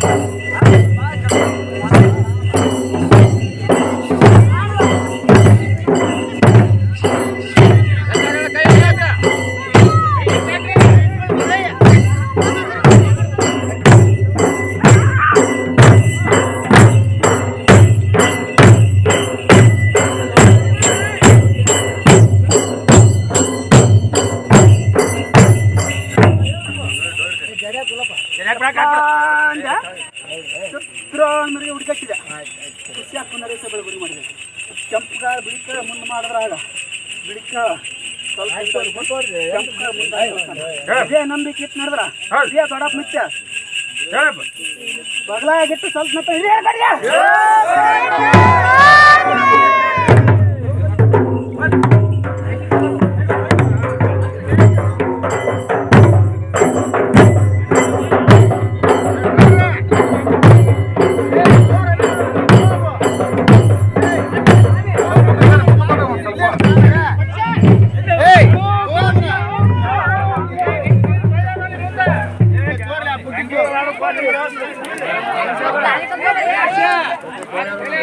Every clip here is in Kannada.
Bye. Bye. ಸುತ್ತಿರೋನ್ಮರಿಗೆ ಹುಡುಕಟ್ಟಿದೆ ಹುಟ್ಟಿ ಹಾಕೊಂಡರೆ ಸಬಳ ಗುರಿ ಮಾಡಿದೆ ಕೆಂಪುಗ ಬಿಳಿಕ ಮುಂದೆ ಮಾಡಿದ್ರಾಗ ಬಿಳಿಕ ಇದೇ ನಂಬಿಕೆ ಇತ್ತು ನಡೆದ್ರ? ಇದೇ ದೊಡ್ಡಪ್ಪ ಮುಚ್ಚ ಬಗಲಾಗಿಟ್ಟು ಸ್ವಲ್ಪ ಹಿರಿಯ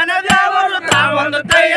ಜ್ಞಾನದೇವರು ತಾವೊಂದು ತಯ್ಯ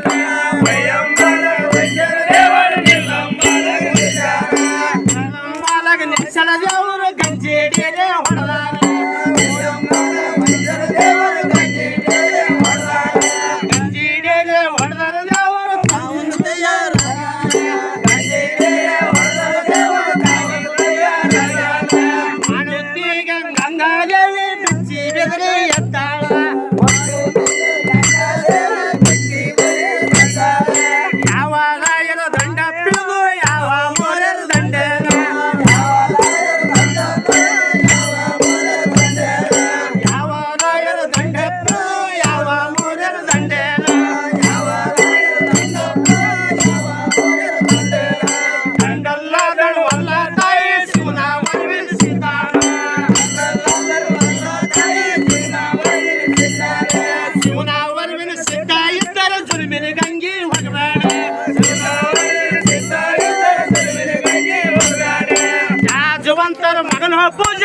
Bravo!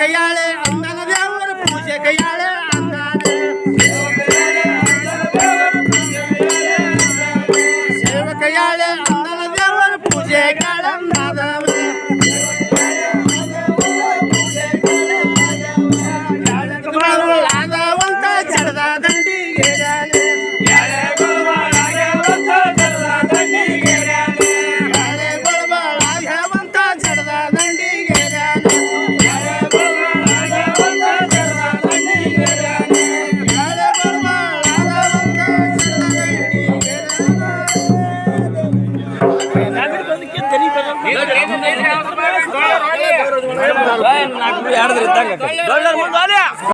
கையாலே